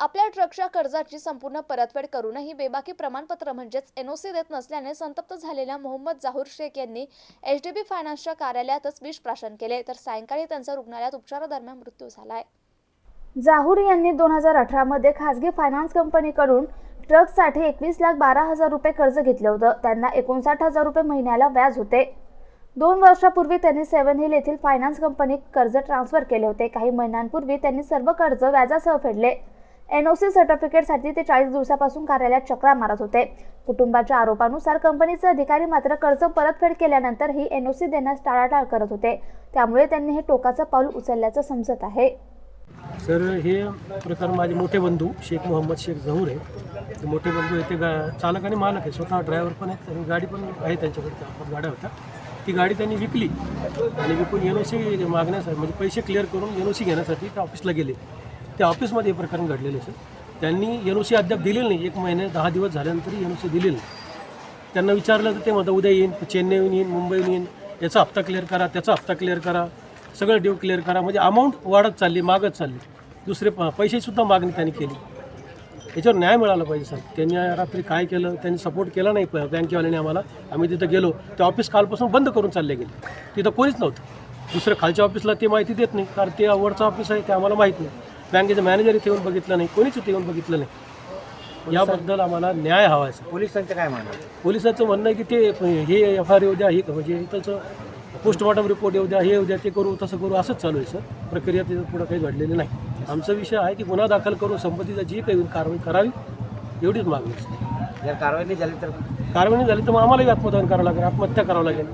आपल्या ट्रकच्या कर्जाची संपूर्ण परतफेड करूनही बेबाकी प्रमाणपत्र म्हणजेच एनओसी देत नसल्याने संतप्त झालेल्या मोहम्मद जाहूर शेख यांनी एच डी बी फायनान्सच्या कार्यालयातच विष प्राशन केले. तर सायंकाळी त्यांचा रुग्णालयात उपचारादरम्यान मृत्यू झालाय. जाहूर यांनी दोन हजार अठरामध्ये खासगी फायनान्स कंपनीकडून ट्रकसाठी एकवीस लाख बारा हजार रुपये कर्ज घेतलं होतं. त्यांना एकोणसाठ हजार रुपये महिन्याला व्याज होते. दोन वर्षापूर्वी त्यांनी सेवन हिल येथील फायनान्स कंपनीत कर्ज ट्रान्सफर केले होते. काही महिन्यांपूर्वी त्यांनी सर्व कर्ज व्याजासह फेडले. एन ओ सी सर्टिफिकेटसाठी ते चाळीस दिवसापासून कार्यालयात चक्रा मारत होते. कुटुंबाच्या आरोपानुसार कंपनीचे अधिकारी मात्र कर्ज परतफेड केल्यानंतर ही एन ओ सी देण्यास टाळाटाळ करत होते. त्यामुळे त्यांनी हे टोकाचं पाऊल उचलल्याचं समजत आहे. सर हे प्रकरण माझे मोठे बंधू शेख मोहम्मद शेख झहूर आहे ते मोठे बंधू आहे ते गा चालक आणि मालक आहे स्वतः ड्रायव्हर पण आहेत आणि गाडी पण आहे त्यांच्याकडे त्या गाड्या होत्या. ती गाडी त्यांनी विकली आणि विकून एन ओ सी मागण्यासाठी म्हणजे पैसे क्लिअर करून एन ओ सी घेण्यासाठी त्या ऑफिसला गेले. त्या ऑफिसमध्ये हे प्रकरण घडलेलं सर. त्यांनी एन ओ सी अद्याप दिलेली नाही. एक महिने दहा दिवस झाल्यानंतरही एन ओ सी दिलेली नाही. त्यांना विचारलं तर ते म्हणतात उद्या येईन चेन्नईहून येईन मुंबईहून येईन. याचा हप्ता क्लिअर करा त्याचा हप्ता क्लिअर करा. सगळं ड्यू क्लिअर करा. म्हणजे अमाऊंट वाढत चालली मागत चालली. दुसरे प पैसेसुद्धा मागणी त्यांनी केली. याच्यावर न्याय मिळाला पाहिजे सर. त्यांनी रात्री काय केलं त्यांनी सपोर्ट केला नाही प- बँकेवाल्याने आम्हाला. आम्ही तिथं गेलो ते ऑफिस कालपासून बंद करून चालले गेले. तिथं कोणीच नव्हतं. दुसरं खालच्या ऑफिसला ते माहिती देत नाही कारण ते वरचं ऑफिस आहे ते आम्हाला माहीत नाही. बँकेचं मॅनेजर इथे येऊन बघितलं नाही कोणीच इथे येऊन बघितलं नाही. याबद्दल आम्हाला न्याय हवा आहे सर. पोलिसांचं काय म्हणणं पोलिसाचं म्हणणं आहे की ते हे एफ आर येऊ द्या हे म्हणजे इथलचं पोस्टमॉर्टम रिपोर्ट येऊ द्या हे येऊ द्या ते करू तसं करू असंच चालू आहे सर. प्रक्रिया त्याच्यात पुढं काही घडलेली नाही. आमचा विषय आहे की गुन्हा दाखल करून संपत्तीचा जी काही कारवाई करावी एवढीच मागणी आहे, जर कारवाई नाही झाली तर? कारवाई नाही झाली तर मग आम्हालाही आत्मदहन करावं लागेल आत्महत्या करावं लागेल.